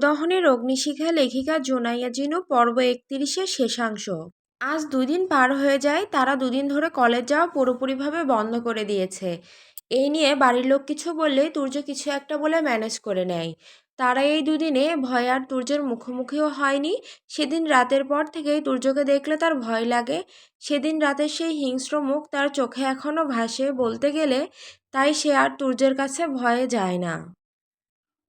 অন্তর্দহনের অগ্নিশিখা লেখিকা জোনাইয়া জিনু পর্ব একত্রিশের শেষাংশ। আজ দুদিন পার হয়ে যায়, তারা দুদিন ধরে কলেজ যাওয়া পুরোপুরিভাবে বন্ধ করে দিয়েছে। এই নিয়ে বাড়ির লোক কিছু বললে তুর্য কিছু একটা বলে ম্যানেজ করে নেয়। তারা এই দুদিনে ভয় আর তুর্যের মুখোমুখিও হয়নি। সেদিন রাতের পর থেকেই তুর্যকে দেখলে তার ভয় লাগে। সেদিন রাতের সেই হিংস্র মুখ তার চোখে এখনও ভাসে বলতে গেলে, তাই সে আর তুর্যের কাছে ভয়ে যায় না।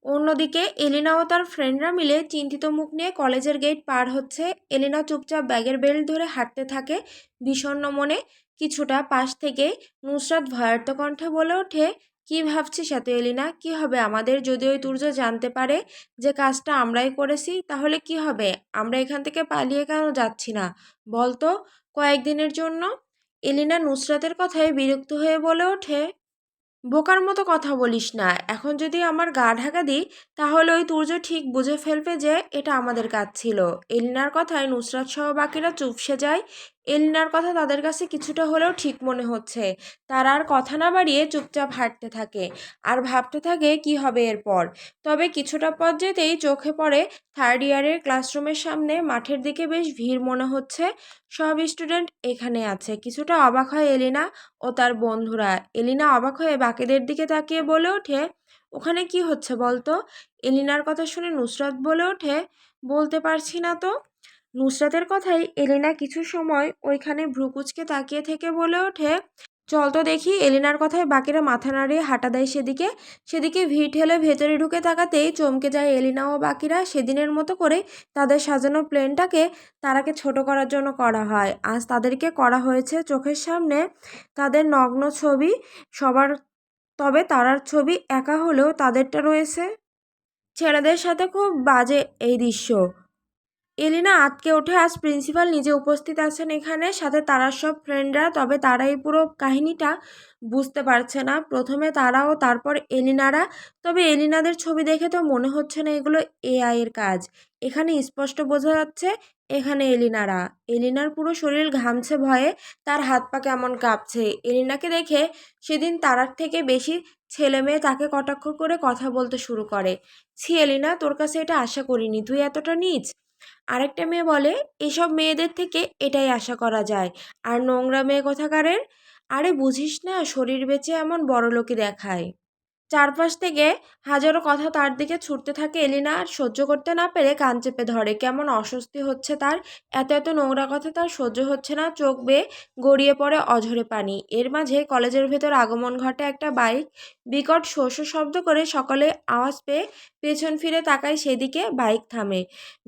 অন্যদিকে এলিনা ও তার ফ্রেন্ডরা মিলে চিন্তিত মুখ নিয়ে কলেজের গেট পার হচ্ছে। এলিনা চুপচাপ ব্যাগের বেল্ট ধরে হাঁটতে থাকে বিষণ্ণ মনে। কিছুটা পাশ থেকে নুসরাত ভয়ার্থ কণ্ঠে বলে ওঠে, কি ভাবছিস এত এলিনা? কি হবে আমাদের? যদি ওই তুর্য জানতে পারে যে কাজটা আমরাই করেছি, তাহলে কি হবে? আমরা এখান থেকে পালিয়ে কেন যাচ্ছি না? বলতো কয়েকদিনের জন্য? এলিনা নুসরাতের কথায় বিরক্ত হয়ে বলে ওঠে বোকার মতো কথা বলিস না। এখন যদি আমার গা ঢাকা দিই, তাহলে ওই তুর্য ঠিক বুঝে ফেলবে যে এটা আমাদের কাজ ছিল। এলিনার কথায় নুসরাত সহ বাকিরা চুপসে যায়। এলিনার কথা তাদের কাছে কিছুটা হলেও ঠিক মনে হচ্ছে। তারা আর কথা না বাড়িয়ে চুপচাপ হাঁটতে থাকে আর ভাবতে থাকে কি হবে এরপর। তবে কিছুটা পথ যেতেই চোখে পড়ে থার্ড ইয়ারের ক্লাসরুমের সামনে মাঠের দিকে বেশ ভিড় মনে হচ্ছে। সব স্টুডেন্ট এখানে আছে। কিছুটা অবাক হয় এলিনা ও তার বন্ধুরা। এলিনা অবাক হয়ে বাকিদের দিকে তাকিয়ে বলে ওঠে, ওখানে কি হচ্ছে বলতো? এলিনার কথা শুনে নুসরাত বলে ওঠে, বলতে পারছি না তো। নুসরাতের কথাই এলিনা কিছু সময় ওইখানে ভ্রুকুচকে তাকিয়ে থেকে বলে ওঠে, চল তো দেখি এলিনার কথায় বাকিরা মাথা নাড়িয়ে হাঁটা দেয় সেদিকে। সেদিকে ভিড় ঠেলে ভেতরে ঢুকে তাকাতেই চমকে যায় এলিনা ও বাকিরা সেদিনের মতো করে তাদের সাজানো প্লেনটাকে তারাকে ছোট করার জন্য করা হয়। আজ তাদেরকে করা হয়েছে চোখের সামনে তাদের নগ্ন ছবি, সবার তবে তারার ছবি একা হলেও তাদেরটা রয়েছে। ছেলেদের সাথে খুব বাজে এই দৃশ্য। এলিনা আটকে ওঠে আজ প্রিন্সিপাল নিজে উপস্থিত আছেন এখানে, সাথে তারার সব ফ্রেন্ডরা, তবে তারা এই পুরো কাহিনীটা বুঝতে পারছে না। প্রথমে তারা ও তারপর এলিনারা, তবে এলিনাদের ছবি দেখে তো মনে হচ্ছে না এগুলো এআই এর কাজ। এখানে স্পষ্ট বোঝা যাচ্ছে, এখানে এলিনারা। এলিনার পুরো শরীর ঘামছে ভয়ে, তার হাত পা কেমন কাঁপছে। এলিনাকে দেখে সেদিন তারার থেকে বেশি ছেলে মেয়ে তাকে কটাক্ষ করে কথা বলতে শুরু করে। ছি এলিনা, তোর কাছে এটা আশা করিনি, তুই এতটা নিচ? আরেকটা মেয়ে বলে, এসব মেয়েদের থেকে এটাই আশা করা যায়। আর নোংরা মেয়ে কোথাকারের? আরে বুঝিস না, শরীর বেঁচে এমন বড়লোকি দেখায়। চারপাশ থেকে হাজারো কথা তার দিকে ছুটতে থাকে এলিনা আর সহ্য করতে না পেরে কান চেপে ধরে। কেমন অস্বস্তি হচ্ছে তার। এত এত নোংরা কথা তার সহ্য হচ্ছে না। চোখ বেয়ে গড়িয়ে পড়ে অঝরে পানি। এর মাঝে কলেজের ভেতর আগমন ঘটে একটা বাইক। বিকট শোষ শব্দ করে সকলে আওয়াজ পেয়ে পেছন ফিরে তাকায় সেদিকে বাইক থামে।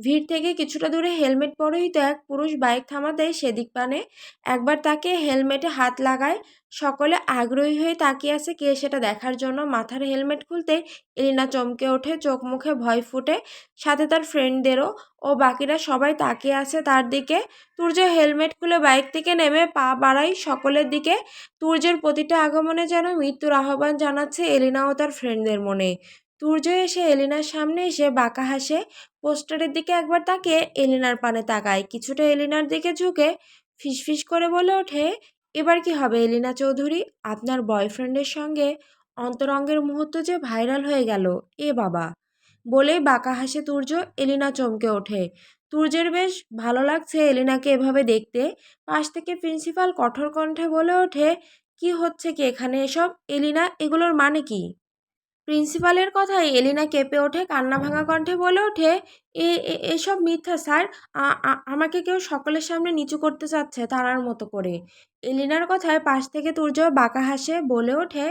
ভিড় থেকে কিছুটা দূরে হেলমেট পরিহিত এক পুরুষ বাইক থামাতে সেদিক পানে। একবার তাকে হেলমেটে হাত লাগায় সকলে আগ্রহী হয়ে তাকিয়ে আছে কে সেটা দেখার জন্য। মাথার হেলমেট খুলতে এলিনা চমকে ওঠে, চোখ মুখে ভয় ফুটে। সাথে তার ফ্রেন্ডদেরও ও বাকিরা সবাই তাকিয়ে আছে তার দিকে। তুর্য হেলমেট খুলে বাইক থেকে নেমে পা বাড়াই সকলের দিকে। তুর্যের প্রতিটা আগমনে যেন মৃত্যুর আহ্বান জানাচ্ছে এলিনা ও তার ফ্রেন্ডদের মনে। তুর্য এসে এলিনার সামনে এসে বাঁকা হাসে। পোস্টারের দিকে একবার তাকিয়ে এলিনার পানে তাকায়। কিছুটা এলিনার দিকে ঝুঁকে ফিসফিস করে বলে ওঠে এবার কি হবে, এলিনা চৌধুরী? আপনার বয়ফ্রেন্ডের সঙ্গে অন্তরঙ্গের মুহূর্ত যে ভাইরাল হয়ে গেল, এ বাবা। বলেই বাঁকা হাসে তুর্য এলিনা চমকে ওঠে। তুর্যের বেশ ভালো লাগছে এলিনাকে এভাবে দেখতে। পাশ থেকে প্রিন্সিপাল কঠোর কণ্ঠে বলে ওঠে, কি হচ্ছে কি এখানে এসব? এলিনা, এগুলোর মানে কি? প্রিন্সিপালের কথায় এলিনা কেঁপে ওঠে কান্না ভাঙা কণ্ঠে বলে ওঠে, এ এসব মিথ্যা স্যার। আমাকে কেউ সকলের সামনে নিচু করতে চাচ্ছে তারার মতো করে। এলিনার কথায় পাশ থেকে তুর্য বাঁকা হাসে, বলে ওঠে,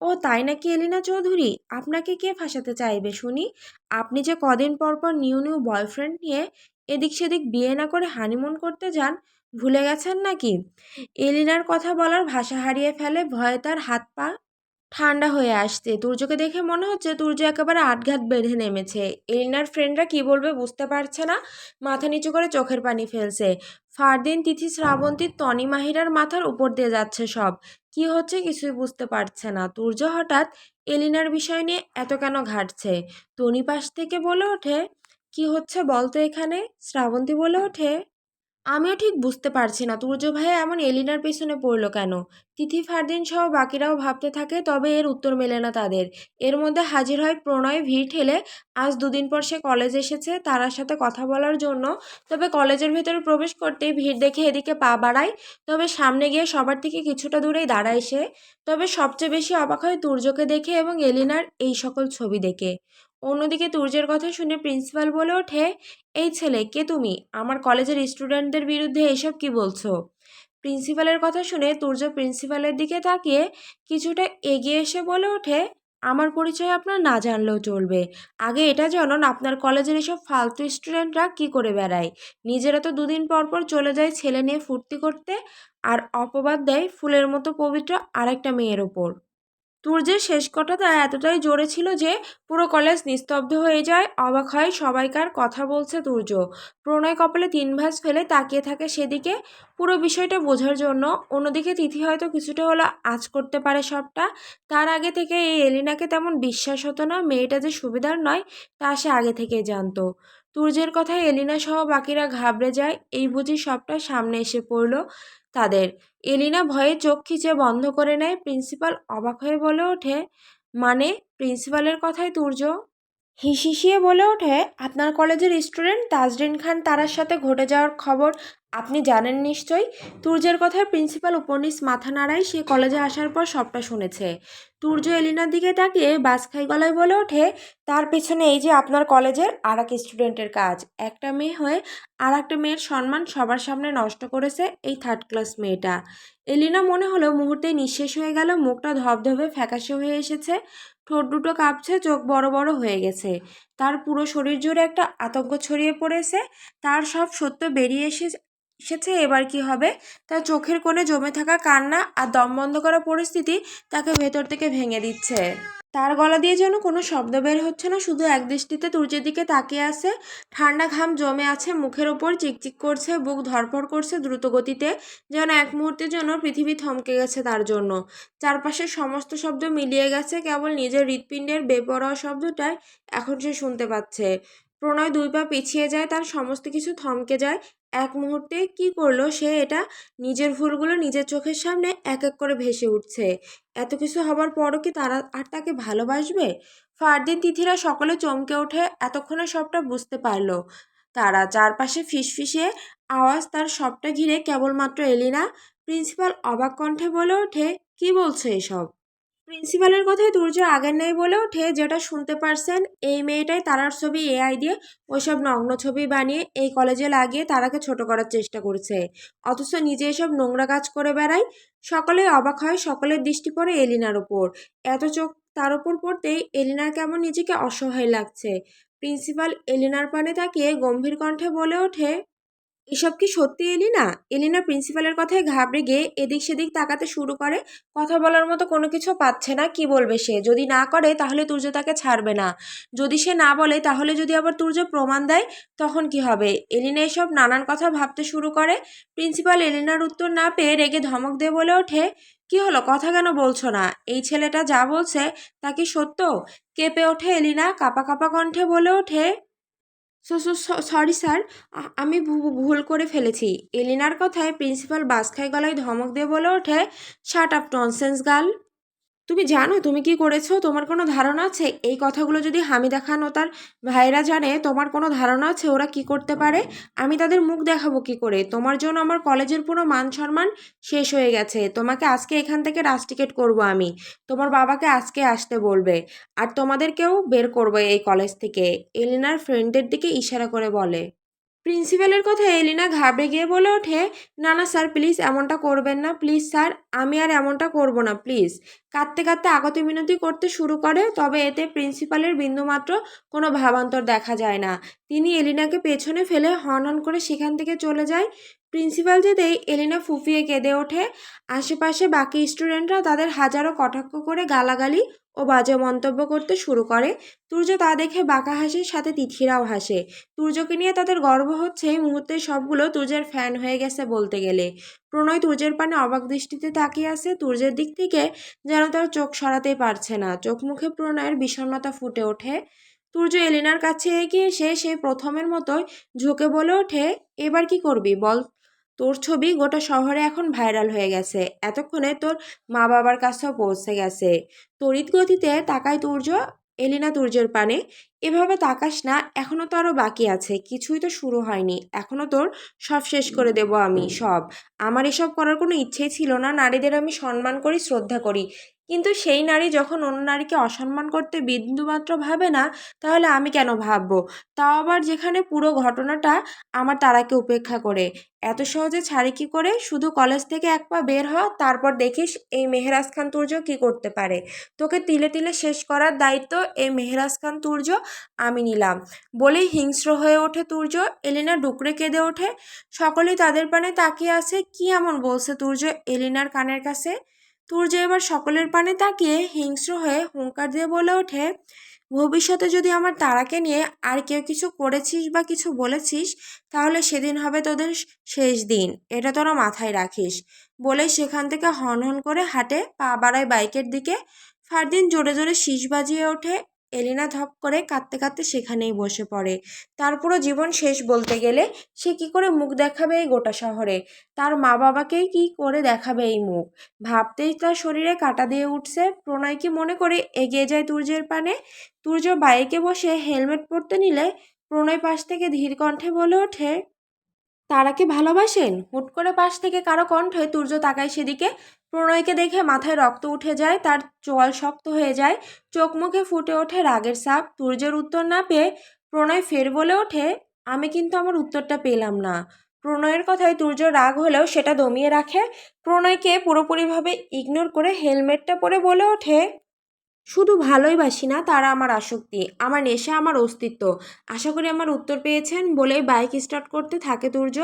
ও, তাই নাকি এলিনা চৌধুরী? আপনাকে কে ফাঁসাতে চাইবে শুনি? আপনি যে কদিন পর পর নিউ নিউ বয়ফ্রেন্ড নিয়ে এদিক সেদিক বিয়ে না করে হানিমুন করতে যান, ভুলে গেছেন নাকি? এলিনার কথা বলার ভাষা হারিয়ে ফেলে, ভয়ে তার হাত পা ঠান্ডা হয়ে আসছে। তুর্যকে দেখে মনে হচ্ছে তুর্য একেবারে আটঘাত বেঁধে নেমেছে। এলিনার ফ্রেন্ডরা কি বলবে বুঝতে পারছে না। মাথা নিচু করে চোখের পানি ফেলছে। ফারদিন, তিথি, শ্রাবন্তী, তনি, মাহিরার মাথার উপর দিয়ে যাচ্ছে সব। কি হচ্ছে কিছুই বুঝতে পারছে না। তুর্য হঠাৎ এলিনার বিষয় নিয়ে এত কেন ঘাটছে? তনি পাশ থেকে বলে ওঠে, কি হচ্ছে বলতো এখানে? শ্রাবন্তী বলে ওঠে আমিও ঠিক বুঝতে পারছি না। তুর্য ভাইয়া এমন এলিনার পেছনে পড়ল কেন? তিথি, ফারদিন সহ বাকিরাও ভাবতে থাকে, তবে এর উত্তর মেলে না তাদের। এর মধ্যে হাজির হয় প্রণয়, ভিড় ঠেলে আজ দুদিন পর সে কলেজ এসেছে তারার সাথে কথা বলার জন্য। তবে কলেজের ভেতরে প্রবেশ করতেই ভিড় দেখে এদিকে পা বাড়ায়, তবে সামনে গিয়ে সবার থেকে কিছুটা দূরেই দাঁড়ায় সে। তবে সবচেয়ে বেশি অবাক হয় তুর্যকে দেখে এবং এলিনার এই সকল ছবি দেখে। অন্যদিকে তুর্যের কথা শুনে প্রিন্সিপাল বলে ওঠে, এই ছেলে, কে তুমি? আমার কলেজের স্টুডেন্টদের বিরুদ্ধে এসব কি বলছো? প্রিন্সিপালের কথা শুনে তুর্য প্রিন্সিপালের দিকে তাকিয়ে কিছুটা এগিয়ে এসে বলে ওঠে, আমার পরিচয় আপনার না জানলেও চলবে। আগে এটা জানুন আপনার কলেজের এসব ফালতু স্টুডেন্টরা কি করে বেড়ায়। নিজেরা তো দুদিন পর পর চলে যায় ছেলে নিয়ে ফুর্তি করতে, আর অপবাদ দেয় ফুলের মতো পবিত্র আরেকটা মেয়ের ওপর। তুর্যের শেষ কথাটা এতটাই জোরে ছিল যে পুরো কলেজ নিস্তব্ধ হয়ে যায়। অবাক হয় সবাইকার কথা বলছে তুর্য প্রণয় কপালে তিন ভাঁজ ফেলে তাকিয়ে থাকে সেদিকে। পুরো বিষয়টা বোঝার জন্য অন্যদিকে তিথি হয়তো কিছুটা হলো আজ করতে পারে সবটা। তার আগে থেকে এই এলিনাকে তেমন বিশ্বাস হতো না, মেয়েটা যে সুবিধার নয় তা সে আগে থেকেই জানতো। তুর্যের কথায় এলিনা সহ বাকিরা ঘাবড়ে যায়। এই বুঝি সবটা সামনে এসে পড়ল। তাদের। এলিনা ভয়ে চোখ খিচে বন্ধ করে নেয়। প্রিন্সিপাল অবাক হয়ে বলে ওঠে মানে প্রিন্সিপালের কথায় তুর্য? হিসিসিয়ে বলে ওঠে, আপনার কলেজের স্টুডেন্ট তাজরিন খান তারার সাথে ঘটে যাওয়ার খবর আপনি জানেন নিশ্চয়ই? তুর্যের কথায় প্রিন্সিপাল উপন্যাস মাথা নাড়ায় সে কলেজে আসার পর সবটা শুনেছে। তুর্য এলিনার দিকে তাকিয়ে বাসখাই গলায় বলে ওঠে, তার পেছনে এই যে আপনার কলেজের আর এক স্টুডেন্টের কাজ। একটা মেয়ে হয়ে আর একটা মেয়ের সম্মান সবার সামনে নষ্ট করেছে এই থার্ড ক্লাস মেয়েটা। এলিনা মনে হলো মুহূর্তে নিঃশেষ হয়ে গেল, মুখটা ধবধবে ফ্যাকাশে হয়ে এসেছে। ঠোঁট দুটো কাঁপছে, চোখ বড় বড় হয়ে গেছে। তার পুরো শরীর জুড়ে একটা আতঙ্ক ছড়িয়ে পড়েছে। তার সব সত্য বেরিয়ে এসে, এসেছে, এবার কি হবে? তার চোখের কোণে জমে থাকা কান্না আর দম বন্ধ করা পরিস্থিতি তাকে ভেতর থেকে ভেঙে দিচ্ছে। তার গলা দিয়ে যেন কোনো শব্দ বের হচ্ছে না, শুধু এক দৃষ্টিতে তুর্যের দিকে তাকিয়ে আছে। ঠান্ডা ঘাম জমে আছে, মুখের ওপর চিকচিক করছে, বুক ধরপড় করছে দ্রুত গতিতে, যেন এক মুহূর্তের জন্য পৃথিবী থমকে গেছে তার জন্য। চারপাশের সমস্ত শব্দ মিলিয়ে গেছে, কেবল নিজের হৃৎপিণ্ডের বেপরোয়া শব্দটাই এখন সে শুনতে পাচ্ছে। প্রণয় দুই পা পিছিয়ে যায়, তার সমস্ত কিছু থমকে যায়। এক মুহূর্তে কি করল সে? এটা নিজের ভুলগুলো নিজের চোখের সামনে এক এক করে ভেসে উঠছে। এত কিছু হবার পরও কি তারা আর তাকে ভালোবাসবে? ফারদিন তিথিরা সকলে চমকে ওঠে এতক্ষণে সবটা বুঝতে পারল। তারা চারপাশে ফিসফিসিয়ে আওয়াজ, তার সবটা ঘিরে কেবলমাত্র এলিনা। প্রিন্সিপাল অবাক কণ্ঠে বলে ওঠে, কি বলছে এসব? প্রিন্সিপালের কথায় দুর্য আগের নেই বলে ওঠে যেটা শুনতে পারছেন, এই মেয়েটাই তারার ছবি এআই দিয়ে ওইসব নগ্ন ছবি বানিয়ে এই কলেজে লাগিয়ে তারাকে ছোট করার চেষ্টা করছে। অথচ নিজে এসব নোংরা কাজ করে বেড়ায়, সকলেই অবাক হয়, সকলের দৃষ্টি পড়ে এলিনার ওপর এত চোখ তার ওপর পড়তেই এলিনার কেমন নিজেকে অসহায় লাগছে। প্রিন্সিপাল এলিনার পানে তাকিয়ে গম্ভীর কণ্ঠে বলে ওঠে এসব কি সত্যি এলিনা? এলিনা প্রিন্সিপালের কথায় ঘাবড়ে গিয়ে এদিক সেদিক তাকাতে শুরু করে, কথা বলার মতো কোনো কিছু পাচ্ছে না, কি বলবে সে? যদি না করে, তাহলে তুর্য তাকে ছাড়বে না। যদি সে না বলে, তাহলে যদি আবার তুর্য প্রমাণ দেয়, তখন কি হবে? এলিনা এসব নানান কথা ভাবতে শুরু করে। প্রিন্সিপাল এলিনার উত্তর না পেয়ে রেগে ধমক দিয়ে বলে ওঠে, কি হলো? কথা কেন বলছো না? এই ছেলেটা যা বলছে, তা কি সত্য? কেঁপে ওঠে এলিনা, কাপা কাপা কণ্ঠে বলে ওঠে সো সো সরি স্যার আমি ভুল করে ফেলেছি। এলিনার কথায় প্রিন্সিপাল বাসখায় গলায় ধমক দিয়ে বলে ওঠে শার্ট আপ ননসেন্স গার্ল তুমি জানো তুমি কি করেছ? তোমার কোনো ধারণা আছে? এই কথাগুলো যদি হামিদা খান ও তার ভাইরা জানে, তোমার কোনো ধারণা আছে ওরা কি করতে পারে? আমি তাদের মুখ দেখাবো কি করে? তোমার জন্য আমার কলেজের পুরো মান সম্মান শেষ হয়ে গেছে। তোমাকে আজকে এখান থেকে রাস্টিকেট করব আমি। তোমার বাবাকে আজকে আসতে বলবে। আর তোমাদেরকেও বের করব এই কলেজ থেকে। এলিনার ফ্রেন্ডের দিকে ইশারা করে বলে। প্রিন্সিপালের কথা এলিনা ঘাবড়ে গিয়ে বলে ওঠে, না না, স্যার, প্লিজ এমনটা করবেন না। প্লিজ, স্যার, আমি আর এমনটা করব না, প্লিজ। কাঁদতে কাঁদতে আগত মিনতি করতে শুরু করে, তবে এতে প্রিন্সিপালের বিন্দুমাত্র কোনো ভাবান্তর দেখা যায় না। তিনি এলিনাকে পেছনে ফেলে হন হন করে সেখান থেকে চলে যায়। প্রিন্সিপাল যেতেই এলিনা ফুফিয়ে কেঁদে ওঠে। আশেপাশে বাকি স্টুডেন্টরা তাদের হাজারো কটাক্ষ করে গালাগালি ও বাজে মন্তব্য করতে শুরু করে। তুর্য তা দেখে বাঁকা হাসির সাথে তিথিরাও হাসে। তুর্যকে নিয়ে তাদের গর্ব হচ্ছে এই মুহূর্তে সবগুলো তুর্যের ফ্যান হয়ে গেছে বলতে গেলে। প্রণয় তুর্যের পানে অবাক দৃষ্টিতে তাকিয়ে আছে। তুর্যের দিক থেকে যেন তার চোখ সরাতেই পারছে না। চোখ মুখে প্রণয়ের বিষণ্ণতা ফুটে ওঠে। তুর্য এলিনার কাছে এগিয়ে এসে সে প্রথমের মতোই ঝুঁকে বলে ওঠে, এবার কি করবি বল? তোর ছবি গোটা শহরে এখন ভাইরাল হয়ে গেছে। এতক্ষণে তোর মা বাবার কাছেও পৌঁছে গেছে। তড়িৎ গতিতে তাকায় তুর্য এলিনা তুর্যের পানে। এভাবে তাকাস না এখনও তো আরও বাকি আছে, কিছুই তো শুরু হয়নি। এখনও তোর সব শেষ করে দেব আমি, সব। আমার এসব করার কোনো ইচ্ছেই ছিল না, নারীদের আমি সম্মান করি, শ্রদ্ধা করি। কিন্তু সেই নারী যখন অন্য নারীকে অসম্মান করতে বিন্দুমাত্র ভাবে না, তাহলে আমি কেন ভাববো? তাও আবার যেখানে পুরো ঘটনাটা আমার তারাকে উপেক্ষা করে। এত সহজে ছাড়ি কি করে? শুধু কলেজ থেকে এক পা বের হ তারপর দেখিস এই মেহরাজ খান তুর্য কী করতে পারে? তোকে তিলে তিলে শেষ করার দায়িত্ব এই মেহরাজ খান তুর্য আমি নিলাম। বলেই হিংস্র হয়ে ওঠে তুর্য, এলিনা ডুকরে কেঁদে ওঠে। সকলেই তাদের পানে তাকিয়ে আছে, কি এমন বলছে তুর্য এলিনার কানের কাছে? তুর্য এবার সকলের পানে তাকিয়ে হিংস্র হয়ে হুঙ্কার দিয়ে বলে ওঠে, ভবিষ্যতে যদি আমার তারাকে নিয়ে আর কেউ কিছু করেছিস বা কিছু বলেছিস, তাহলে সেদিন হবে তোদের শেষ দিন। এটা তোরা মাথায় রাখিস। বলে সেখান থেকে হন করে হাঁটে পা বাড়ায় বাইকের দিকে। ফারদিন জোরে জোরে শীষ বাজিয়ে ওঠে এলিনা ধপ করে কাঁদতে কাঁদতে সেখানেই বসে পড়ে। তার পুরো জীবন শেষ বলতে গেলে সে কি করে মুখ দেখাবে এই গোটা শহরে? তার মা বাবাকেই কি করে দেখাবে এই মুখ? ভাবতেই তার শরীরে কাটা দিয়ে উঠছে। প্রণয় কি মনে করে এগিয়ে যায় তুর্যের পানে? তুর্য বাইকে বসে হেলমেট পরতে নিলে প্রণয় পাশ থেকে ধীর কণ্ঠে বলে ওঠে তারাকে ভালোবাসেন? হুট করে পাশ থেকে কারও কণ্ঠে তুর্য তাকায় সেদিকে। প্রণয়কে দেখে মাথায় রক্ত উঠে যায়, তার চোয়াল শক্ত হয়ে যায়, চোখ মুখে ফুটে ওঠে রাগের সাপ তুর্যের উত্তর না পেয়ে প্রণয় ফের বলে ওঠে, আমি কিন্তু আমার উত্তরটা পেলাম না। প্রণয়ের কথায় তুর্য রাগ হলেও সেটা দমিয়ে রাখে। প্রণয়কে পুরোপুরিভাবে ইগনোর করে হেলমেটটা পরে বলে ওঠে, শুধু ভালোই বাসি না, তারা আমার আসক্তি, আমার নেশা, আমার অস্তিত্ব। আশা করি আমার উত্তর পেয়েছেন বলেই বাইক স্টার্ট করতে থাকে তুর্য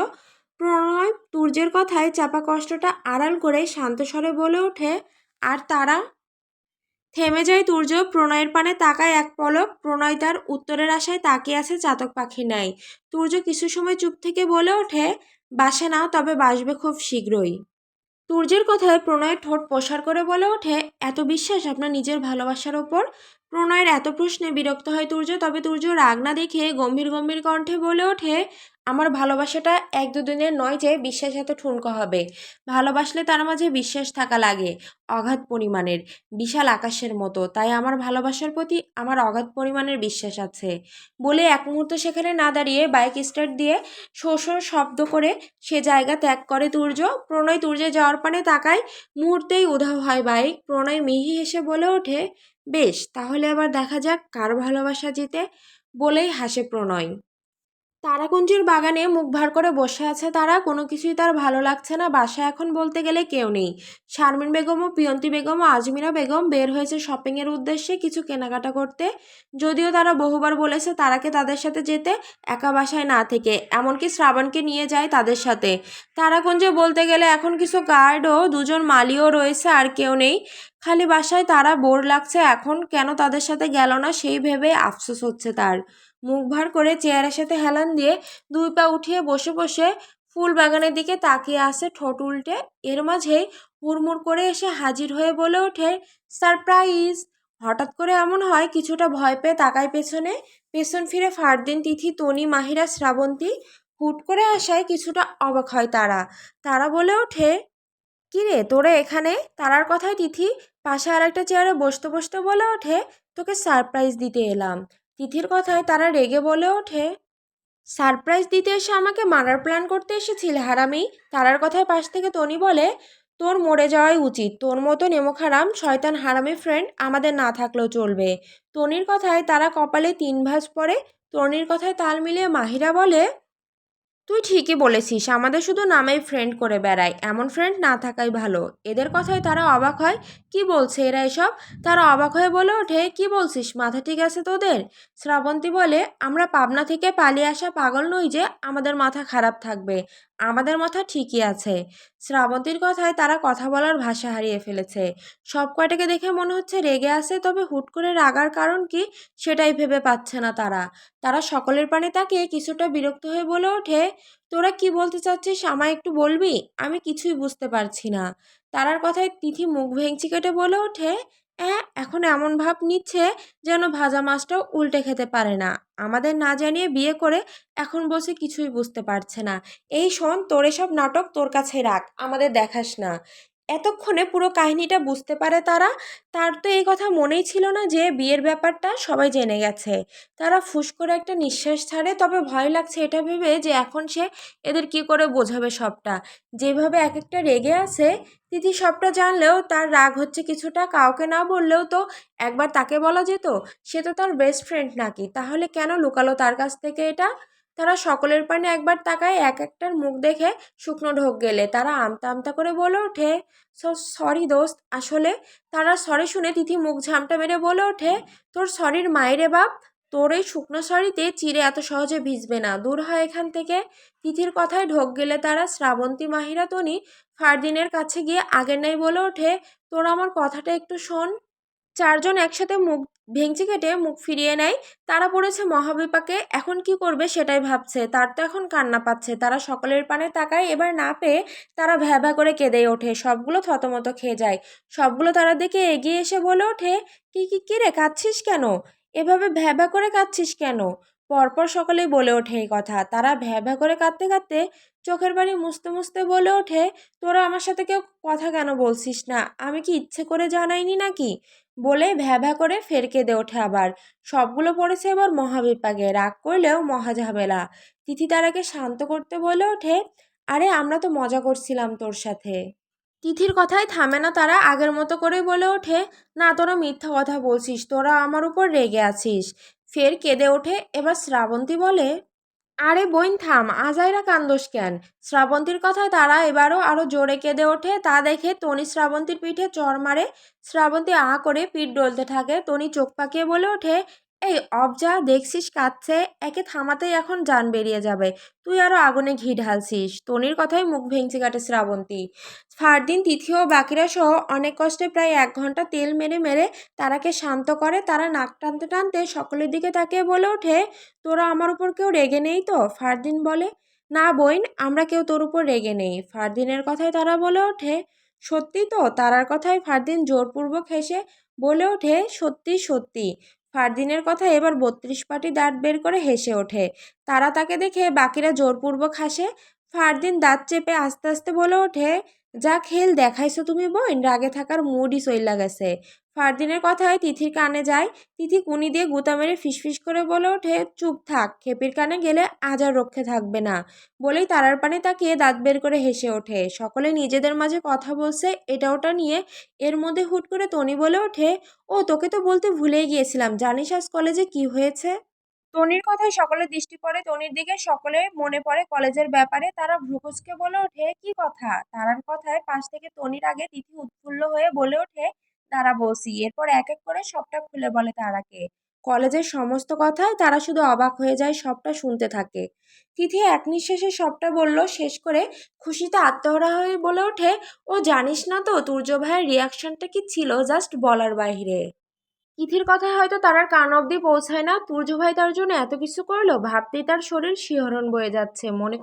প্রণয় তুর্যের কথায় চাপা কষ্টটা আড়াল করে শান্ত স্বরে বলে ওঠে, আর তারা? থেমে যায় তুর্য, প্রণয়ের পানে তাকায় এক পলক। প্রণয় তার উত্তরের আশায় তাকিয়ে আছে, চাতক পাখি নাই তুর্য কিছু সময় চুপ থেকে বলে ওঠে, বাসে নাও, তবে বাসবে খুব শীঘ্রই। তুর্যের কথায় প্রণয়ের ঠোঁট প্রসার করে বলে ওঠে, এত বিশ্বাস আপনার নিজের ভালোবাসার ওপর? প্রণয়ের এত প্রশ্নে বিরক্ত হয় তুর্য, তবে তুর্য রাগ না দেখে গম্ভীর গম্ভীর কণ্ঠে বলে ওঠে আমার ভালোবাসাটা এক দুদিনের নয় যে বিশ্বাস এত ঠুনকো হবে। ভালোবাসলে তার মাঝে বিশ্বাস থাকা লাগে, অগাধ পরিমাণের, বিশাল আকাশের মতো। তাই আমার ভালোবাসার প্রতি আমার অগাধ পরিমাণের বিশ্বাস আছে। বলে এক মুহূর্ত সেখানে না দাঁড়িয়ে বাইক স্টার্ট দিয়ে শোষণ শব্দ করে সে জায়গা ত্যাগ করে তুর্য। প্রণয় তুর্যে যাওয়ার পানে তাকায়, মুহূর্তেই উধাও হয় বাইক। প্রণয় মিহি হেসে বলে ওঠে, বেশ, তাহলে আবার দেখা যাক কার ভালোবাসা জিতে, বলেই হাসে প্রণয়। তারাকুঞ্জের বাগানে মুখ ভার করে বসে আছে তারা, কোনো কিছুই তার ভালো লাগছে না। বাসায় এখন বলতে গেলে কেউ নেই। শারমিন বেগম ও পিয়ন্তি বেগম ও আজমিরা বেগম বের হয়েছে শপিংয়ের উদ্দেশ্যে কিছু কেনাকাটা করতে। যদিও তারা বহুবার বলেছে তারাকে তাদের সাথে যেতে, একা বাসায় না থেকে। এমনকি শ্রাবণকে নিয়ে যায় তাদের সাথে। তারাকুঞ্জে বলতে গেলে এখন কিছু গার্ড ও দুজন মালিও রয়েছে, আর কেউ নেই। খালি বাসায় তারা বোর লাগছে, এখন কেন তাদের সাথে গেল না সেই ভেবে আফসোস হচ্ছে তার। মুখ ভার করে চেয়ারের সাথে হেলান দিয়ে দুই পা উঠিয়ে বসে বসে ফুল বাগানের দিকে তাকিয়ে আসে ঠোঁট উল্টে। এর মাঝেই হুড়মুড় করে এসে হাজির হয়ে বলে ওঠে, সারপ্রাইজ! হঠাৎ করে এমন হয় কিছুটা ভয় পেয়ে তাকায় পেছনে। পেছন ফিরে ফারদিন, তিথি, তনি, মাহিরা, শ্রাবন্তী হুট করে আসায় কিছুটা অবাক হয় তারা। তারা বলে ওঠে, কিরে, তোরা এখানে? তারার কথায় তিথি পাশে আর একটা চেয়ারে বসতে বসতে বলে ওঠে, তোকে সারপ্রাইজ দিতে এলাম। তিথির কথায় তারা রেগে বলে ওঠে সারপ্রাইজ দিতে এসে আমাকে মারার প্ল্যান করতে এসেছিল, হারামি? তারার কথায় পাশ থেকে তনি বলে, তোর মরে যাওয়াই উচিত। তোর মতো নেমোখারাম, শয়তান হারামি ফ্রেন্ড আমাদের না থাকলেও চলবে। তনির কথায় তারা কপালে তিন ভাঁজ পরে তনির কথায় তাল মিলিয়ে মাহিরা বলে তুই ঠিকই বলেছিস, আমাদের শুধু নামেই ফ্রেন্ড করে বেড়ায়, এমন ফ্রেন্ড না থাকাই ভালো। এদের কথায় তারা অবাক হয়, কি বলছে এরা এসব? তারা অবাক হয়ে বলে ওঠে, কি বলছিস, মাথা ঠিক আছে তোদের? শ্রাবন্তী বলে, আমরা পাবনা থেকে পালিয়ে আসা পাগল নই যে আমাদের মাথা খারাপ থাকবে। আমাদের মাথা ঠিকই আছে। শ্রাবন্তীর কথায় তারা কথা বলার ভাষা হারিয়ে ফেলেছে। সব কয়টাকে দেখে মনে হচ্ছে রেগে আছে, তবে হুট করে রাগার কারণ কি সেটাই ভেবে পাচ্ছে না তারা। তারা সকলের পানে তাকে কিছুটা বিরক্ত হয়ে বলে ওঠে, তোরা কি বলতে চাচ্ছিস আমায় একটু বলবি? আমি কিছুই বুঝতে পারছি না। তারার কথায় তিথি মুখ ভেঙচি কেটে বলে ওঠে এখন এমন ভাব নিচ্ছে যেন ভাজা মাছটাও উল্টে খেতে পারে না। আমাদের না জানিয়ে বিয়ে করে এখন বসে কিছুই বুঝতে পারছে না। এই শোন, তোর এসব নাটক তোর কাছে রাখ, আমাদের দেখাস না। এতক্ষণে পুরো কাহিনীটা বুঝতে পারে তারা, তার তো এই কথা মনেই ছিল না যে বিয়ের ব্যাপারটা সবাই জেনে গেছে। তারা ফুস করে একটা নিঃশ্বাস ছাড়ে, তবে ভয় লাগছে এটা ভেবে যে এখন সে এদের কি করে বোঝাবে সবটা। যেভাবে এক একটা রেগে আছে তিথি সবটা জানলেও তার রাগ হচ্ছে কিছুটা, কাউকে না বললেও তো একবার তাকে বলা যেত, সে তো তার বেস্ট ফ্রেন্ড নাকি। তাহলে কেন লুকালো তার কাছ থেকে এটা? তারা সকলের পানে একবার তাকায়, এক একটার মুখ দেখে শুকনো ঢোক গেলে। তারা আমতা আমতা করে বলে ওঠে সরি দোস্ত, আসলে তারা সরি শুনে তিথি মুখ ঝামটা মেরে বলে ওঠে, তোর সরির মায়েরে বাপ, তোর এই শুকনো সরিতে চিড়ে এত সহজে ভিজবে না। দূর হয় এখান থেকে। তিথির কথায় ঢোক গেলে তারা শ্রাবন্তী মাহিরা তনি ফারদিনের কাছে গিয়ে আগের নাই বলে ওঠে, তোর আমার কথাটা একটু শোন। চারজন একসাথে মুখ ভেঙচি কেটে মুখ ফিরিয়ে নেয়। তারা পড়েছে মহাবিপাকে, এখন কি করবে সেটাই ভাবছে। তার তো এখন কান্না পাচ্ছে। তারা সকলের পানে তাকায়, এবার না পেয়ে তারা ভ্যা ভ্যা করে কেঁদে ওঠে। সবগুলো থতমত খেয়ে যায়। সবগুলো তারা দিকে এগিয়ে এসে বলে ওঠে, কি কি কি রে, কাঁদছিস কেন? এভাবে ভ্যা ভ্যা করে কাঁদছিস কেন? পরপর সকলেই বলে ওঠে এই কথা। তারা ভ্যা ভ্যা করে কাঁদতে কাঁদতে চোখের বাড়ি মুছতে মুছতে বলে ওঠে, তোরা আমার সাথে কেউ কথা কেন বলছিস না? আমি কি ইচ্ছে করে জানাইনি নাকি? বলে ভ্যা ভ্যা করে ফের কেঁদে ওঠে আবার। সবগুলো পড়েছে এবার মহাবিপাকে। রাগ করলেও মহাঝামেলা তিথি তারাকে শান্ত করতে বলে ওঠে, আরে, আমরা তো মজা করছিলাম তোর সাথে। তিথির কথায় থামে না তারা। আগের মতো করে বলে ওঠে, না, তোরা মিথ্যা কথা বলছিস। তোরা আমার উপর রেগে আছিস। ফের কেঁদে ওঠে। এবার শ্রাবন্তী বলে আরে বইন থাম, আজাইরা কান্দোস কেন? শ্রাবন্তীর কথায় তারা এবারও আরও জোরে কেঁদে ওঠে। তা দেখে তনি শ্রাবন্তীর পিঠে চর মারে। শ্রাবন্তী আ করে পিঠ ডলতে থাকে। তনি চোখ পাকিয়ে বলে ওঠে এই অবজা দেখছিস কাঁদছে, একে থামাতেই এখন যান বেরিয়ে যাবে। তুই আরও আগুনে ঘি ঢালছিস। তনির কথায় মুখ ভেঙচি কাটে শ্রাবন্তী। ফারদিন তিথি ও বাকিরা সহ অনেক কষ্টে প্রায় এক ঘণ্টা তেল মেরে মেরে তারাকে শান্ত করে, তারা নাক টানতে টানতে সকলের দিকে তাকিয়ে বলে ওঠে, তোরা আমার উপর কেউ রেগে নেই তো? ফারদিন বলে, না বইন আমরা কেউ তোর উপর রেগে নেই। ফারদিনের কথায় তারা বলে ওঠে, সত্যি তো? তারার কথায় ফারদিন জোরপূর্বক হেসে বলে ওঠে, সত্যি সত্যি। ফারদিনের কথা এবার বত্রিশ পাটি দাঁত বের করে হেসে ওঠে। তারা তাকে দেখে বাকিরা জোরপূর্বক হাসে। ফারদিন দাঁত চেপে আস্তে আস্তে বলে ওঠে, যা খেল দেখাইছো তুমি বোন, রাগে থাকার মুডই চইলা গেছে। ফারদিনের কথায় তিথির কানে যায়। তিথি কুনি দিয়ে গুতা মেরে ফিসফিস করে বলে ওঠে, চুপ থাক, খেপির কানে গেলে আজ আর রক্ষে থাকবে না। বলেই তারার পানে তাকিয়ে দাঁত বের করে হেসে ওঠে। সকলে নিজেদের মাঝে কথা বলছে, এটা ওটা নিয়ে। এর মধ্যে হুট করে তনি বলে ওঠে, ও, তোকে তো বলতে ভুলেই গিয়েছিলাম, জানিস আজ কলেজে কি হয়েছে? তনির কথায় সকলের দৃষ্টি পড়ে তনির দিকে, সকলে মনে পড়ে কলেজের ব্যাপারে। তারা ভ্রুকুচকে বলে ওঠে, কি কথা? তারার কথায় পাশ থেকে তনির আগে তিথি উৎফুল্ল হয়ে বলে ওঠে তারা বসি এরপর এক এক করে সবটা খুলে বলে তারাকে। কলেজের সমস্ত কথায় তারা শুধু অবাক হয়ে যায়, সবটা শুনতে থাকে। তিথি এক নিঃশ্বাসে সবটা বলল, শেষ করে খুশিতে আত্মহরা হয়ে বলে ওঠে, ও জানিস না তো, তুর্য ভাইয়ের রিয়াকশনটা কি ছিল জাস্ট বলার বাইরে তিথির কথায় হয়তো তারার কান অবধি পৌঁছায় না। তুর্য ভাই তার জন্য এত কিছু করল, ভাবতেই তার শরীর শিহরণ বয়ে যাচ্ছে। মনে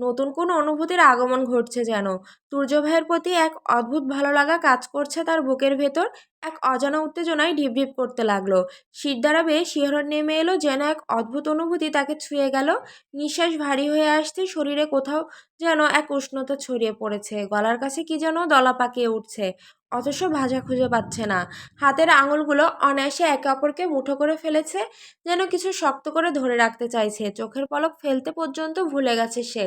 নতুন কোনো অনুভূতির আগমন ঘটছে যেন। তুর্য ভাইয়ের প্রতি এক অদ্ভুত ভালো লাগা কাজ করছে তার বুকের ভেতর। এক অজানা উত্তেজনায় ঢিপ ঢিপ করতে লাগল। শীত দ্বারা বেয়ে শিহরণ নেমে এলো যেন এক অদ্ভুত অনুভূতি তাকে ছুঁয়ে গেল। নিঃশ্বাস ভারী হয়ে আসতে শরীরে কোথাও যেন এক উষ্ণতা ছড়িয়ে পড়েছে। গলার কাছে কি যেন দলা পাকিয়ে উঠছে। অথচ ভাজা খুঁজে পাচ্ছে না। হাতের আঙুলগুলো অনায়াসে একে অপরকে মুঠো করে ফেলেছে, যেন কিছু শক্ত করে ধরে রাখতে চাইছে। চোখের পলক ফেলতে পর্যন্ত ভুলে গেছে সে।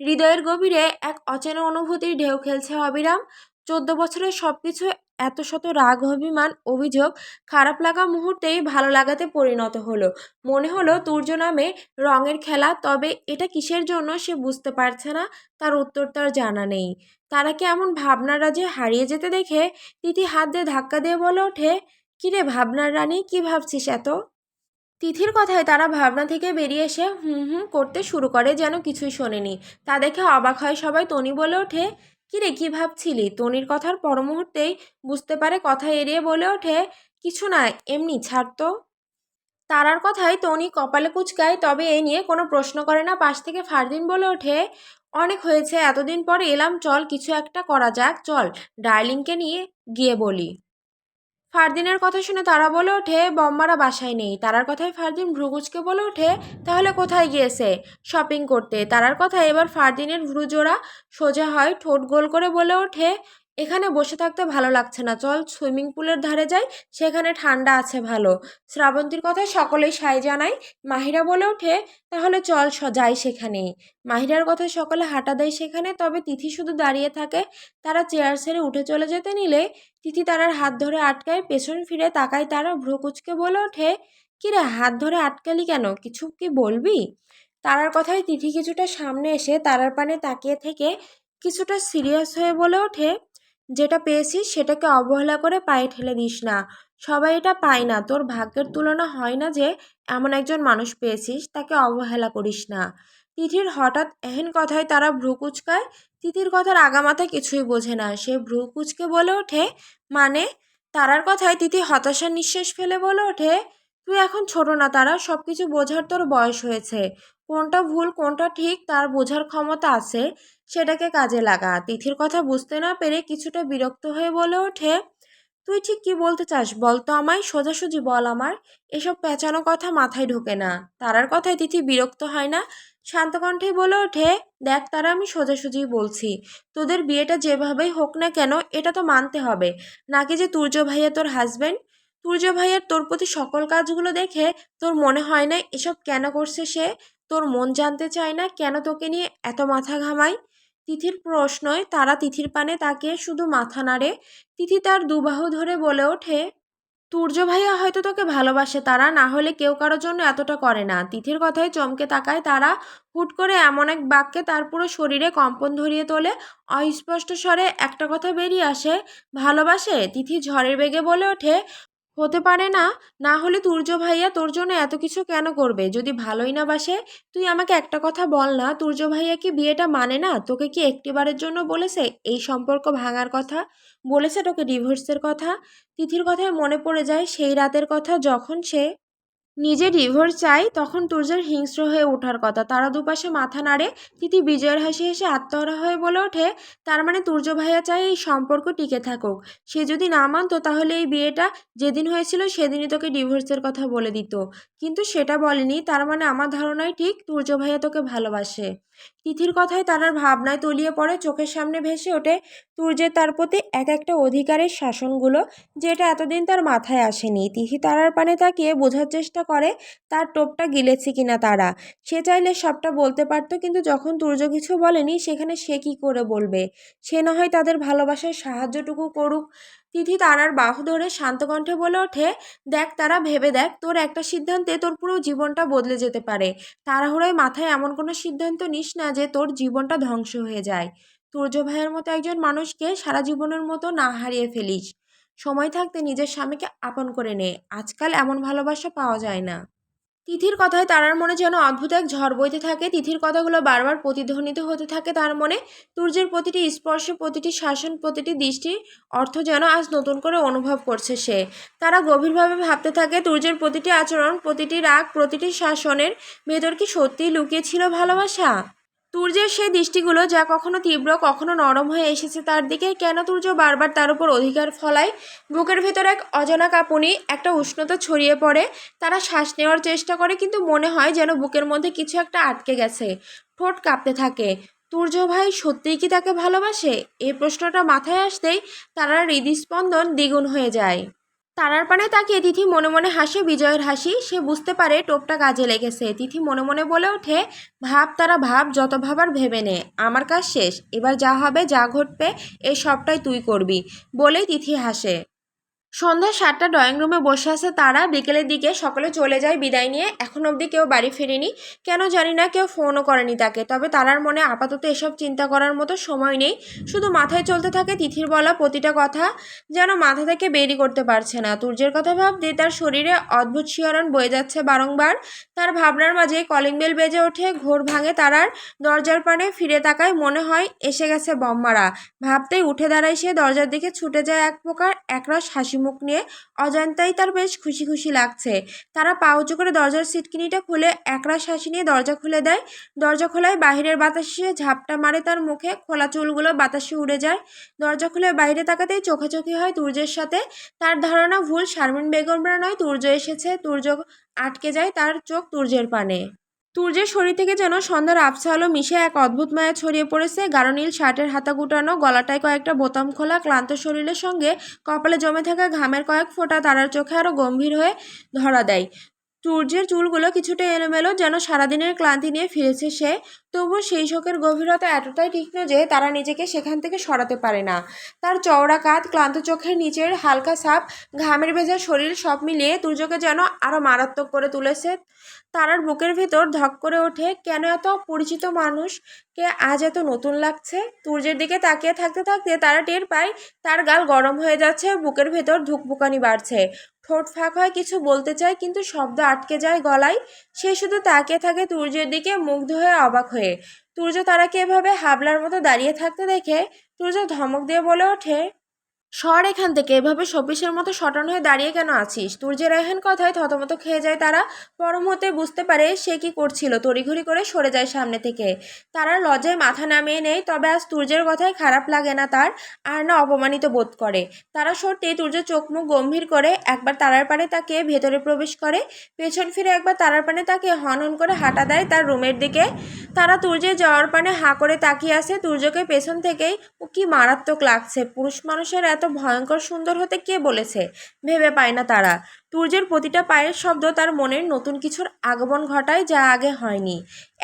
হৃদয়ের গভীরে এক অচেনা অনুভূতির ঢেউ খেলছে অবিরাম। চোদ্দ বছরের সব কিছু এত শত রাগ, অভিমান, অভিযোগ, খারাপ লাগা মুহূর্তেই ভালো লাগাতে পরিণত হলো। মনে হলো তুর্য নামে রঙের খেলা, তবে এটা কিসের জন্য সে বুঝতে পারছে না, তার উত্তর তার জানা নেই। তারা তারাকে এমন ভাবনার রাজে হারিয়ে যেতে দেখে তিথি হাত দিয়ে ধাক্কা দিয়ে বলে ওঠে, কিরে ভাবনার রানী, কি ভাবছিস এত? তিথির কথায় তারা ভাবনা থেকে বেরিয়ে এসে হুম হুম করতে শুরু করে যেন কিছুই শোনেনি। তা দেখে অবাক হয় সবাই। তনি বলে ওঠে, কিরে, কী ভাবছিলি? তনির কথার পর মুহূর্তেই বুঝতে পারে, কথা এড়িয়ে বলে ওঠে, কিছু না, এমনি, ছাড় তো। তারার কথায় তনি কপালে কুচকায়, তবে এ নিয়ে কোনো প্রশ্ন করে না। পাশ থেকে ফারদিন বলে ওঠে, অনেক হয়েছে, এতদিন পর এলাম, চল, কিছু একটা করা যাক, চল, ডার্লিংকে নিয়ে গিয়ে বলি। ফারদিনের কথা শুনে তারা বলে ওঠে, বম্মারা বাসায় নেই। তারার কথায় ফারদিন ভ্রুগুজকে বলে ওঠে, তাহলে কোথায় গিয়েছে? শপিং করতে। তারার কথায় এবার ফারদিনের ভ্রুজোড়া সোজা হয় ঠোঁট গোল করে বলে ওঠে এখানে বসে থাকতে ভালো লাগছে না। চল সুইমিং পুলের ধারে যাই, সেখানে ঠান্ডা আছে ভালো। শ্রাবন্তীর কথায় সকলেই সাই জানায়, মাহিরা বলে ওঠে, তাহলে চল যাই সেখানেই। মাহিরার কথায় সকলে হাঁটা দেয় সেখানে, তবে তিথি শুধু দাঁড়িয়ে থাকে। তারা চেয়ার ছেড়ে উঠে চলে যেতে নিলে তিথি তারার হাত ধরে আটকায়, পেছন ফিরে তাকায় তারা, ভ্রুকুচকে বলে ওঠে কিরে হাত ধরে আটকালি কেন? কিছু কি বলবি? তারার কথায় তিথি কিছুটা সামনে এসে তারার পানে তাকিয়ে থেকে কিছুটা সিরিয়াস হয়ে বলে ওঠে যেটা পেয়েছিস সেটাকে অবহেলা করে পায়ে ঠেলে দিস না। সবাই এটা পায় না। তোর ভাগ্যের তুলনা হয় না যে এমন একজন মানুষ পেয়েছিস, তাকে অবহেলা করিস না। তিথির হঠাৎ এহেন কথায় তারা ভ্রু কুচকায়। তিথির কথার আগামাথা কিছুই বোঝে না। সে ভ্রু কুচকে বলে ওঠে মানে তারার কথায় তিথি হতাশার নিঃশ্বাস ফেলে বলে ওঠে, তুই এখন ছোট না তারা সব কিছু বোঝার তোর বয়স হয়েছে। কোনটা ভুল, কোনটা ঠিক, তার বোঝার ক্ষমতা আছে। সেটাকে কাজে লাগা। তিথির কথা বুঝতে না পেরে কিছুটা বিরক্ত হয়ে বলে ওঠে, তুই ঠিক কি বলতে চাস? বল তো আমায়, সোজাসুজি বল আমার। এসব পেঁচানো কথা মাথায় ঢোকে না। তারার কথায় তিথি বিরক্ত হয় না। শান্ত কণ্ঠে বলে ওঠে, দেখ তারা, আমি সোজাসুজি বলছি। তোদের বিয়েটা যেভাবেই হোক না কেন, এটা তো মানতে হবে। নাকি যে তুর্য ভাইয়া তোর হাজবেন্ড তুর্য ভাইয়ার তোর প্রতি সকল কাজগুলো দেখে তোর মনে হয় না এসব কেন করছে সে? তোর মন জানতে চায় না কেন তোকে নিয়ে এত মাথা ঘামায়? তিথির প্রশ্নয় তারা তিথির পানে তাকিয়ে শুধু মাথা নাড়ে। তিথি তার দুবাহু ধরে বলে ওঠে, তুর্য ভাইয়া হয়তো তোকে ভালোবাসে তারা, না হলে কেউ কারোর জন্য এতটা করে না। তিথির কথায় চমকে তাকায় তারা, হুট করে এমন এক বাক্যে তার পুরো শরীরে কম্পন ধরিয়ে তোলে। অস্পষ্ট স্বরে একটা কথা বেরিয়ে আসে, ভালোবাসে? তিথি ঝড়ের বেগে বলে ওঠে হতে পারে না। না হলে তুর্য ভাইয়া, তোর জন্য এত কিছু কেন করবে? যদি ভালোই না বাসে, তুই আমাকে একটা কথা বল না। তুর্য ভাইয়া কি বিয়েটা মানে না? তোকে কি একটিবারের জন্য বলেছে এই সম্পর্ক ভাঙার কথা? বলেছে তোকে ডিভোর্সের কথা? তিথির কথায় মনে পড়ে যায় সেই রাতের কথা যখন সে নিজে ডিভোর্স চাই, তখন তুর্যের হিংস্র হয়ে ওঠার কথা। তারা দুপাশে মাথা নাড়ে তিথি বিজয়ের হাসি হেসে আত্মহরা হয়ে বলে ওঠে, তার মানে তুর্য ভাইয়া চায় এই সম্পর্ক টিকে থাকুক। সে যদি না মানতো তাহলে এই বিয়েটা যেদিন হয়েছিল সেদিনই তোকে ডিভোর্সের কথা বলে দিত। কিন্তু সেটা বলেনি, তার মানে আমার ধারণাই ঠিক তুর্য ভাইয়া তোকে ভালোবাসে। তিথির কথায় তারার ভাবনায় তলিয়ে পড়ে চোখের সামনে ভেসে ওঠে তুর্যের তার প্রতি এক একটা অধিকারের শাসনগুলো যেটা এতদিন তার মাথায় আসেনি। তিথি তারার পানে তাকিয়ে বোঝার চেষ্টা করে, তার টোপটা গিলেছে কিনা তারা? সে চাইলে সবটা বলতে পারতো, কিন্তু যখন তুর্য কিছু বলেনি, সেখানে সে কি করে বলবে? সে না হয় তাদের ভালোবাসার সাহায্যটুকু করুক তিথি তারার বাহু ধরে শান্ত কণ্ঠে বলে ওঠে, দেখ তারা, ভেবে দেখ, তোর একটা সিদ্ধান্তে তোর পুরো জীবনটা বদলে যেতে পারে। তাড়াহুড়োয় মাথায় এমন কোনো সিদ্ধান্ত নিস না যে তোর জীবনটা ধ্বংস হয়ে যায়। তুর্য ভাইয়ের মতো একজন মানুষকে সারা জীবনের মতো না হারিয়ে ফেলিস। সময় থাকতে নিজের স্বামীকে আপন করে নে। আজকাল এমন ভালোবাসা পাওয়া যায় না। তিথির কথায় তারার মনে যেন অদ্ভুত এক ঝড় বইতে থাকে। তিথির কথাগুলো বারবার প্রতিধ্বনিত হতে থাকে তার মনে। সূর্যের প্রতিটি স্পর্শ, প্রতিটি শাসন, প্রতিটি দৃষ্টির অর্থ যেন আজ নতুন করে অনুভব করছে সে। তারা গভীরভাবে ভাবতে থাকে, সূর্যের প্রতিটি আচরণ, প্রতিটি রাগ, প্রতিটি শাসনের ভেতর কি সত্যিই লুকিয়েছিল ভালোবাসা? তুর্যের সেই দৃষ্টিগুলো যা কখনো তীব্র, কখনো নরম হয়ে এসেছে তার দিকে, কেন তুর্য বারবার তার উপর অধিকার ফলায়? বুকের ভেতর এক অজানা কাঁপুনি, একটা উষ্ণতা ছড়িয়ে পড়ে। তারা শ্বাস নেওয়ার চেষ্টা করে, কিন্তু মনে হয় যেন বুকের মধ্যে কিছু একটা আটকে গেছে। ঠোঁট কাঁপতে থাকে। তুর্য ভাই, সত্যিই কি তাকে ভালোবাসে? এই প্রশ্নটা মাথায় আসতেই তারা হৃদস্পন্দন দ্বিগুণ হয়ে যায়। তারার পানে তাকিয়ে তিথি মনে মনে হাসে, বিজয়ের হাসি। সে বুঝতে পারে টোপটা কাজে লেগেছে। তিথি মনে মনে বলে ওঠে, ভাব তারা ভাব, যত ভাবার ভেবে নে। আমার কাজ শেষ। এবার যা হবে, যা ঘটবে, এ সবটাই তুই করবি। বলেই তিথি হাসে। সন্ধ্যা সাতটা ড্রয়িং রুমে বসে আছে তারা। বিকেলের দিকে সকলে চলে যায় বিদায় নিয়ে। এখন অবধি কেউ বাড়ি ফেরেনি। কেন জানি না কেউ ফোনও করেনি তাকে। তবে তারার মনে আপাতত এসব চিন্তা করার মতো সময় নেই। শুধু মাথায় চলতে থাকে তিথির বলা প্রতিটা কথা যেন মাথা থেকে বেরি করতে পারছে না। তুর্যের কথা ভাব ভাবতে তার শরীরে অদ্ভুত শিহরণ বয়ে যাচ্ছে বারংবার। তার ভাবনার মাঝে কলিং বেল বেজে ওঠে। ঘোর ভাঙে তারার দরজার পানে ফিরে তাকায়। মনে হয় এসে গেছে বম্মারা। ভাবতেই উঠে দাঁড়ায় সে। দরজার দিকে ছুটে যায় এক প্রকার একরাশ হাসি মুখ নিয়ে অজান্তাই তার বেশ খুশি খুশি লাগছে। তারা পা উঁচু করে দরজার সিটকিনিটা খুলে একরাশ হাসি নিয়ে দরজা খুলে দেয়। দরজা খোলায় বাহিরের বাতাসে ঝাপটা মারে তার মুখে, খোলা চুলগুলো বাতাসে উড়ে যায়। দরজা খুলে বাইরে তাকাতেই চোখাচোখি হয় তুর্যের সাথে। তার ধারণা ভুল শারমিন বেগমরা নয়, তুর্য এসেছে, তুর্য আটকে যায় তার চোখ তুর্যের পানে। তুর্যের শরীর থেকে যেন সন্ধ্যার আবছা আলো মিশে এক অদ্ভুত মায়া ছড়িয়ে পড়েছে। গাঢ় নীল শার্টের হাতা গুটানো, গলাটায় কয়েকটা বোতাম খোলা, ক্লান্ত শরীরের সঙ্গে কপালে জমে থাকা ঘামের কয়েক ফোঁটা তারার চোখে আরও গম্ভীর হয়ে ধরা দেয়। সূর্যের চুলগুলো কিছুটা এলোমেলো যেন সারাদিনের ক্লান্তি নিয়ে ফিরেছে সে। তবুও সেই শোকের গভীরতা এতটাই তীক্ষ্ণ যে তারা নিজেকে সেখান থেকে সরাতে পারে না। তার চওড়া কাঁধ, ক্লান্ত চোখের নিচের হালকা সাপ ঘামের ভেজা শরীর সব মিলিয়ে তুর্যকে যেন আরও মারাত্মক করে তুলেছে। তারার বুকের ভেতর ধক করে ওঠে, কেন এত পরিচিত মানুষকে আজ এত নতুন লাগছে? তুর্যের দিকে তাকিয়ে থাকতে থাকতে তারা টের পায়, তার গাল গরম হয়ে যাচ্ছে, বুকের ভেতর ধুকপুকানি বাড়ছে। ঠোঁট ফাঁক হয়, কিছু বলতে চায়, কিন্তু শব্দ আটকে যায় গলায়। সে শুধু তাকিয়ে থাকে তুর্যের দিকে, মুগ্ধ হয়ে অবাক হয়ে। তুর্য তারাকে এভাবে হাবলার মতো দাঁড়িয়ে থাকতে দেখে তুর্য ধমক দিয়ে বলে ওঠে সর এখান থেকে। এভাবে শপিসের মতো শটান হয়ে দাঁড়িয়ে কেন আছিস? তুর্যের এহেন কথায় থতমত খেয়ে যায় তারা। পরমতে বুঝতে পারে সে কি করছিল। তড়িঘড়ি করে সরে যায় সামনে থেকে। তারা লজ্জায় মাথা নামিয়ে নেয়, তবে আজ তুর্যের কথায় খারাপ লাগে না তার, আর না অপমানিত বোধ করে। তারা সরতে তুর্য চোখ মুখ গম্ভীর করে, একবার তারার পানে তাকে ভেতরে প্রবেশ করে। পেছন ফিরে একবার তারার পানে তাকে হন হন করে হাঁটা দেয় তার রুমের দিকে। তারা তুর্যের যাওয়ার পানে হাঁ করে তাকিয়ে আসে তুর্যকে পেছন থেকেই ও কি মারাত্মক লাগছে। পুরুষ মানুষের এত ভয়ঙ্কর সুন্দর হতে কে বলেছে? ভেবে পায় না তারা। তুর্যের প্রতিটা পায়ের শব্দ তার মনের নতুন কিছুর আগমন ঘটায় যা আগে হয়নি।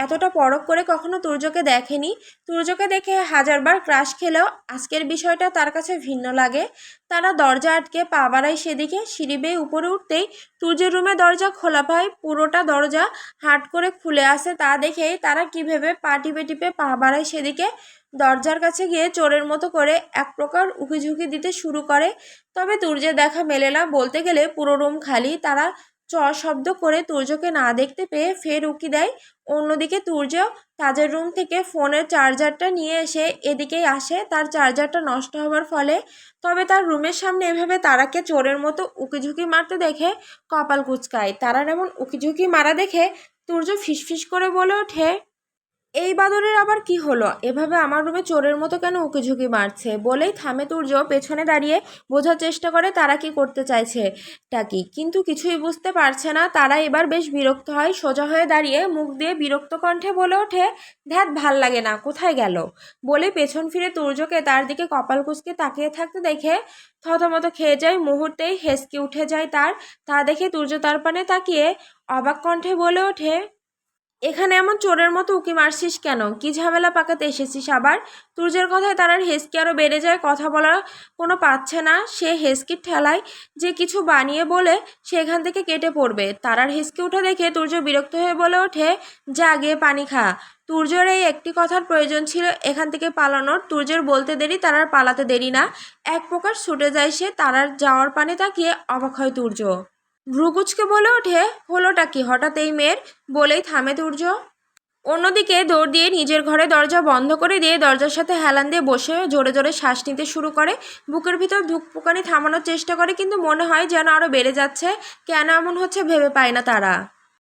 এতটা পরখ করে কখনো তুর্যকে দেখেনি। তুর্যকে দেখে হাজারবার ক্রাশ খেলেও আজকের বিষয়টা তার কাছে ভিন্ন লাগে। তারা দরজা আটকে পা বাড়ায় সেদিকে, সিঁড়ি বেয়ে উপরে উঠতেই তুর্যের রুমে দরজা খোলা পায়। পুরোটা দরজা হাট করে খুলে আসে তা দেখেই তারা কী ভেবে পা টিপে টিপে পা বাড়ায় সেদিকে। দরজার কাছে গিয়ে চোরের মতো করে এক প্রকার উকিঝুঁকি দিতে শুরু করে। তবে তুর্যের দেখা মেলে না। বলতে গেলে পুরো রুম খালি। তারা চ শব্দ করে তুর্যকে না দেখতে পেয়ে ফের উকি দেয়। অন্যদিকে তুর্য তাদের রুম থেকে ফোনের চার্জারটা নিয়ে এসে এদিকেই আসে। তার চার্জারটা নষ্ট হওয়ার ফলে তবে তার রুমের সামনে এভাবে তারাকে চোরের মতো উকিঝুঁকি মারতে দেখে কপাল কুচকায়। তারার এমন উকিঝুঁকি মারা দেখে তুর্য ফিসফিস করে বলে ওঠে এই বাদরের আবার কি হলো? এভাবে আমার রুমে চোরের মতো কেন উকিঝুঁকি মারছে? বলেই থামে তুর্য, পেছনে দাঁড়িয়ে বোঝার চেষ্টা করে তারা কি করতে চাইছে টা কি? কিন্তু কিছুই বুঝতে পারছে না। তারা এবার বেশ বিরক্ত হয়, সোজা হয়ে দাঁড়িয়ে মুখ দিয়ে বিরক্ত কণ্ঠে বলে ওঠে, ধ্যাত, ভালো লাগে না, কোথায় গেল? বলে পেছন ফিরে তুর্যকে তার দিকে কপাল কুচকে তাকিয়ে থাকতে দেখে থতমত খেয়ে যায়। মুহূর্তেই হেসকে উঠে যায় তার। তা দেখে তুর্য তার পানে তাকিয়ে অবাক কণ্ঠে বলে ওঠে এখানে এমন চোরের মতো উকি মারছিস কেন? কি ঝামেলা পাকাতে এসেছিস আবার? তুর্যের কথায় তারার হেসকি আরও বেড়ে যায়, কথা বলার কোনো পাচ্ছে না। সে হেসকির ঠেলায় যে কিছু বানিয়ে বলে সে এখান থেকে কেটে পড়বে। তারার হেসকি উঠে দেখে তুর্য বিরক্ত হয়ে বলে ওঠে, যা গিয়ে পানি খা। তুর্যর এই একটি কথার প্রয়োজন ছিল এখান থেকে পালানোর। তুর্যের বলতে দেরি তারার পালাতে দেরি না। এক প্রকার ছুটে যায় সে তারার যাওয়ার পানে তাকিয়ে অবাক হয় তুর্য। ভ্রুকুচকে বলে ওঠে, হলোটা কি? হঠাৎ এই মেয়ের বলেই থামে তুর্য অন্যদিকে দৌড় দিয়ে নিজের ঘরে দরজা বন্ধ করে দিয়ে দরজার সাথে হেলান দিয়ে বসে জোরে জোরে শ্বাস নিতে শুরু করে। বুকের ভিতর ধুকপুকানি থামানোর চেষ্টা করে, কিন্তু মনে হয় যেন আরও বেড়ে যাচ্ছে। কেন এমন হচ্ছে ভেবে পায় না তারা।